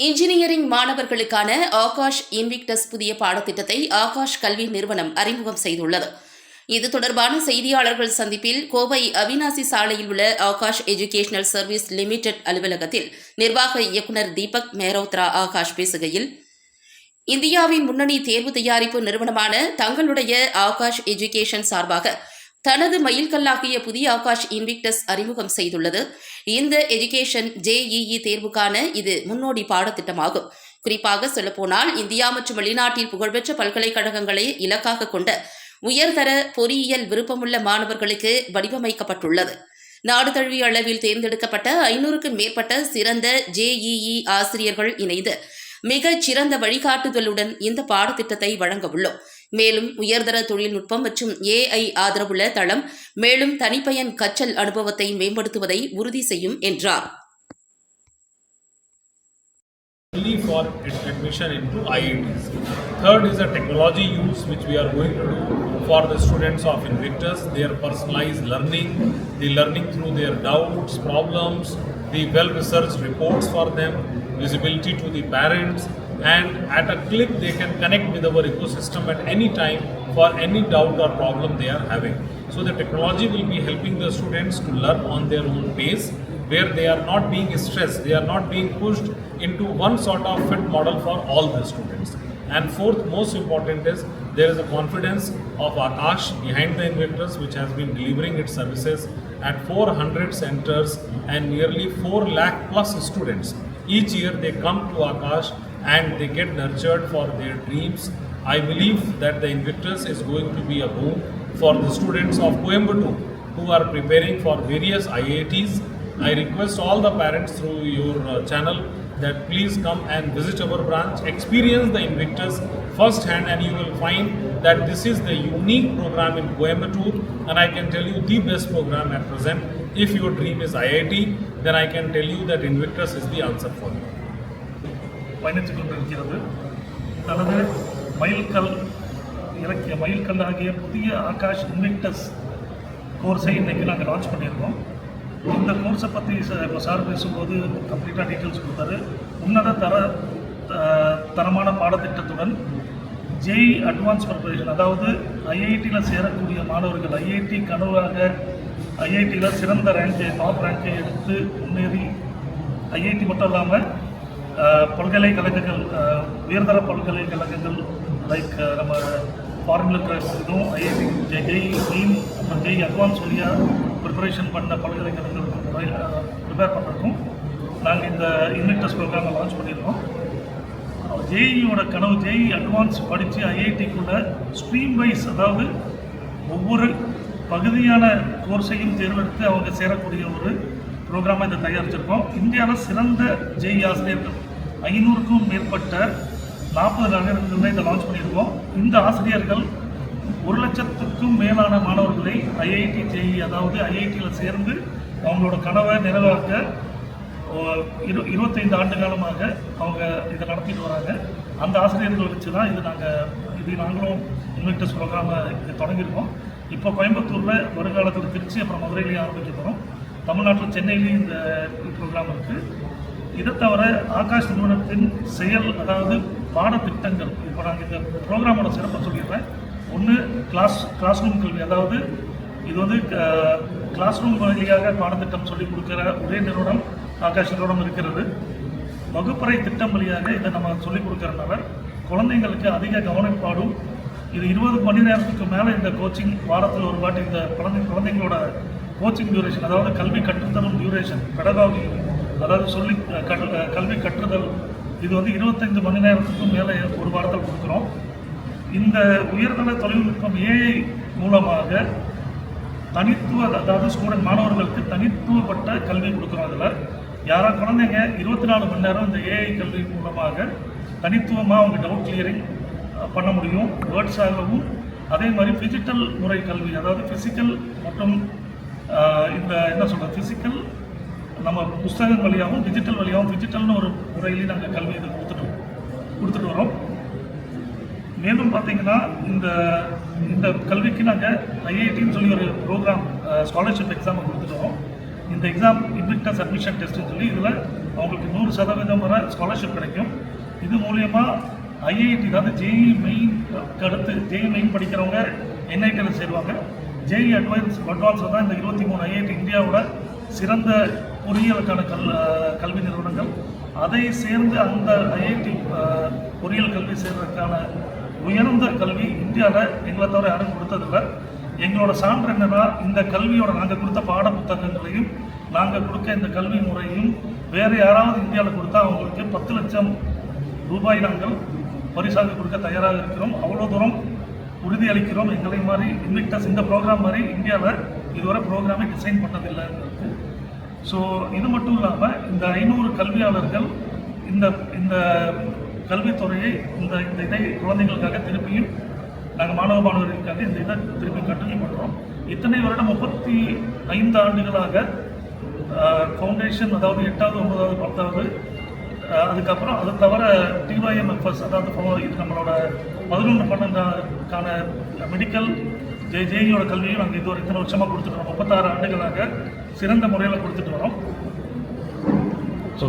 Engineering மாணவர்களுக்கான Akash Invictus புதிய பாடத்திட்டத்தை ஆகாஷ் கல்வி நிறுவனம் அறிமுகம் செய்துள்ளது. இது தொடர்பான செய்தியாளர்கள் சந்திப்பில் கோவை அவினாசி சாலையில் உள்ள ஆகாஷ் எஜுகேஷனல் சர்வீஸ் லிமிடெட் அலுவலகத்தில் நிர்வாக இயக்குநர் தீபக் மேரோத்ரா ஆகாஷ் பேசுகையில் இந்தியாவின் முன்னணி தேர்வு தயாரிப்பு நிறுவனமான தங்களுடைய ஆகாஷ் எஜுகேஷன் சார்பாக தனது மைல்கல்லாகிய புதிய ஆகாஷ் இன்விக்டஸ் அறிமுகம் செய்துள்ளது. இந்த எஜுகேஷன் ஜேஇஇ தேர்வுக்கான இது முன்னோடி பாடத்திட்டமாகும். குறிப்பாக சொல்லப்போனால் இந்தியா மற்றும் வெளிநாட்டில் புகழ்பெற்ற பல்கலைக்கழகங்களை இலக்காக கொண்ட உயர்தர பொறியியல் விருப்பமுள்ள மாணவர்களுக்கு வடிவமைக்கப்பட்டுள்ளது. நாடு தழுவிய அளவில் தேர்ந்தெடுக்கப்பட்ட ஐநூறுக்கும் மேற்பட்ட சிறந்த ஜேஇஇ ஆசிரியர்கள் இணைந்து மிகச் சிறந்த வழிகாட்டுதலுடன் இந்த பாடத்திட்டத்தை வழங்க உள்ளோம். மேலும் உயர்தர தொழில்நுட்பம் மற்றும் ஏஐ ஆதரவுள்ள தளம் மேலும் தனிப்பயன் கற்றல் அனுபவத்தை மேம்படுத்துவதை உறுதி செய்யும் என்றார் only for admission into IITs. Third is a technology use which we are going to do for the students of Invictus, their personalized learning, the learning through their doubts, problems, the well-researched reports for them, visibility to the parents, and at a click they can connect with our ecosystem at any time for any doubt or problem they are having. So the technology will be helping the students to learn on their own pace where they are not being stressed, they are not being pushed into one sort of fit model for all the students. And fourth, most important is there is a confidence of Akash behind the Invictus, which has been delivering its services at 400 centers and nearly 4 lakh plus students. Each year they come to Akash and they get nurtured for their dreams. I believe that the Invictus is going to be a boom for the students of Coimbatore who are preparing for various IITs I request all the parents through your uh, channel that please come and visit our branch, experience the Invictus firsthand, and you will find that this is the unique program in Coimbatore, and I can tell you the best program at present. If your dream is IIT, then I can tell you that Invictus is the answer for you. பயணித்துக் கொண்டிருக்கிறது தனது மயில்கல் இலக்கிய ஆகிய புதிய Akash Invictus கோர்ஸை இன்றைக்கி நாங்கள் launch பண்ணியிருக்கோம். இந்த கோர்ஸை பற்றி இப்போ சார் பேசும்போது கம்ப்ளீட்டாக டீட்டெயில்ஸ் கொடுத்தாரு. உன்னத தர த- தரமான பாடத்திட்டத்துடன் ஜெய் அட்வான்ஸ் ப்ரிப்பரேஷன் அதாவது ஐஐடியில் சேரக்கூடிய மாணவர்கள் ஐஐடி கனவாக ஐஐடியில் சிறந்த ரேங்கை டாப் ரேங்கை எடுத்து முன்னேறி ஐஐடி மட்டும் இல்லாமல் பல்கலைக்கழகங்கள் உயர்தர பல்கலைக்கழகங்கள் லைக் நம்ம ஃபாரின்ல இருக்கிற இதுவும் ஐஐடி ஜெய் நீம் அப்புறம் ஜெய் அட்வான்ஸ் வழியாக ப்ரிப்பரேஷன் பண்ண பல்கலைக்கழகங்கள் ப்ரிப்பேர் பண்ணுறதுக்கும் நாங்கள் இந்த யூனிட் டெஸ்ட் ப்ரோக்ராமை லான்ச் பண்ணியிருக்கோம். ஜேஇயோட கனவு ஜேஇ அட்வான்ஸ் படித்து ஐஐடிக்குள்ள ஸ்ட்ரீம் வைஸ் அதாவது ஒவ்வொரு பகுதியான கோர்ஸையும் தேர்ந்தெடுத்து அவங்க சேரக்கூடிய ஒரு ப்ரோக்ராமாக இதை தயாரிச்சிருக்கோம். இந்தியாவில் சிறந்த ஜேஇ ஆசிரியர்கள் ஐநூறுக்கும் மேற்பட்ட நாற்பது நகரங்களில் இதை லான்ச் பண்ணியிருக்கோம். இந்த ஆசிரியர்கள் ஒரு லட்சத்துக்கும் மேலான மாணவர்களை ஐஐடி ஜேஇ அதாவது ஐஐடியில் சேர்ந்து அவங்களோட கனவை நிறைவாக்க இரு இருபத்தைந்து ஆண்டு காலமாக அவங்க இதை நடத்திட்டு வராங்க. அந்த ஆசிரியர்கள் வச்சு தான் இது நாங்கள் இது நாங்களும் இன்வெக்டர்ஸ் ப்ரோக்ராமை இது தொடங்கியிருக்கோம். இப்போ கோயம்புத்தூரில் வருங்காலத்தில் திருச்சி அப்புறம் மதுரையிலையும் ஆரம்பிக்க போகிறோம் தமிழ்நாட்டில் சென்னையிலேயும் இந்த ப்ரோக்ராம் இருக்குது இதை தவிர ஆகாஷ் நிறுவனத்தின் செயல் அதாவது பாடத்திட்டங்கள் இப்போ நாங்கள் இந்த ப்ரோக்ராமோட சிறப்பை சொல்லிடுறேன். ஒன்று கிளாஸ் கிளாஸ் ரூம் கல்வி. அதாவது இது வந்து கிளாஸ் ரூம் வழியாக பாடத்திட்டம் சொல்லிக் கொடுக்குற ஒரே நிறுவனம் ஆகாஷ் நிறுவனம் இருக்கிறது. வகுப்பறை திட்டம் வழியாக இதை நம்ம சொல்லிக் கொடுக்குறனால குழந்தைங்களுக்கு அதிக கவனிப்பாடும் இது இருபது மணி நேரத்துக்கு மேலே இந்த கோச்சிங் வாரத்தில் ஒரு வாட்டி இந்த குழந்தை குழந்தைங்களோட கோச்சிங் டியூரேஷன் அதாவது கல்வி கற்றுத்தரும் டியூரேஷன் பெடகாகி அதாவது சொல்லி கற்று- கல்வி கற்றுதல். இது வந்து இருபத்தைந்து மணி நேரத்துக்கும் மேலே ஒரு வாரத்தில் கொடுக்குறோம். இந்த உயர்தர தொழில்நுட்பம் ஏஐ மூலமாக தனித்துவ அதாவது ஸ்டூடெண்ட் மாணவர்களுக்கு தனித்துவப்பட்ட கல்வி கொடுக்குறோம் அதில். யாராக குழந்தைங்க இருபத்தி நாலு மணி நேரம் இந்த ஏஐ கல்வி மூலமாக தனித்துவமாக அவங்க டவுட் கிளியரிங் பண்ண முடியும். வேர்ட்ஸாகவும் அதே மாதிரி டிஜிட்டல் முறை கல்வி அதாவது ஃபிசிக்கல் மற்றும் இந்த என்ன சொல்கிறது ஃபிசிக்கல் நம்ம புஸ்தகம் வழியாகவும் டிஜிட்டல் வழியாகவும் டிஜிட்டல்னு ஒரு முறையிலையும் நாங்கள் கல்வி இதை கொடுத்துட்டு கொடுத்துட்டு வரோம் மேலும் பார்த்தீங்கன்னா இந்த இந்த கல்விக்கு நாங்கள் ஐஐடின்னு சொல்லி ஒரு ப்ரோக்ராம் ஸ்காலர்ஷிப் எக்ஸாம் வரோம் இந்த எக்ஸாம் இன்விக்டஸ் அட்மிஷன் டெஸ்ட்டுன்னு சொல்லி இதில் அவங்களுக்கு நூறு சதவீதம் வரை ஸ்காலர்ஷிப் கிடைக்கும். இது மூலயமா ஐஐடி அதாவது ஜேஇ மெயின் அடுத்து ஜேஇ மெயின் படிக்கிறவங்க என்ஐடியில் சேருவாங்க. ஜேஇ அட்வான்ஸ் அட்வான்ஸில் தான் இந்த இருபத்தி மூணு ஐஐடி இந்தியாவோட சிறந்த பொறியியலுக்கான கல் கல்வி நிறுவனங்கள். அதை சேர்ந்து அந்த ஐஐடி பொறியியல் கல்வி சேர்வதற்கான உயர்ந்த கல்வி இந்தியாவில் எங்களை தவிர யாரும் கொடுத்ததில்லை. எங்களோட சான்று என்னன்னா இந்த கல்வியோட நாங்கள் கொடுத்த பாட புத்தகங்களையும் நாங்கள் கொடுக்க இந்த கல்வி முறையும் வேறு யாராவது இந்தியாவில் கொடுத்தா அவங்களுக்கு பத்து லட்சம் ரூபாய் நாங்கள் பரிசாக கொடுக்க தயாராக இருக்கிறோம். அவ்வளோ தூரம் உறுதி அளிக்கிறோம் எங்களை மாதிரி இன்விக்டஸ் இந்த ப்ரோக்ராம் மாதிரி இந்தியாவில் இதுவரை ப்ரோக்ராமே டிசைன் பண்ணதில்லை. ஸோ இது மட்டும் இல்லாமல் இந்த ஐநூறு கல்வியாளர்கள் இந்த இந்த கல்வித்துறையை இந்த இந்த இதை குழந்தைகளுக்காக திருப்பியும் நாங்கள் மாணவ மாணவர்களுக்காக இந்த இதை திருப்பி கண்டினியூ பண்ணுறோம் இத்தனை வருடம் முப்பத்தி ஐந்து ஆண்டுகளாக ஃபவுண்டேஷன் அதாவது எட்டாவது ஒன்பதாவது பத்தாவது அதுக்கப்புறம் அது தவிர டிஒய்எம்எஃப்எஸ் அதாவது இது நம்மளோட பதினொன்று பன்னெண்டாக்கான மெடிக்கல் ஜே ஜேஇயோட கல்வியும் நாங்கள் இது ஒரு இத்தனை வருஷமாக கொடுத்துட்டு வரோம். முப்பத்தாறு ஆண்டுகளாக சிறந்த முறையில் கொடுத்துட்டு வரோம். ஸோ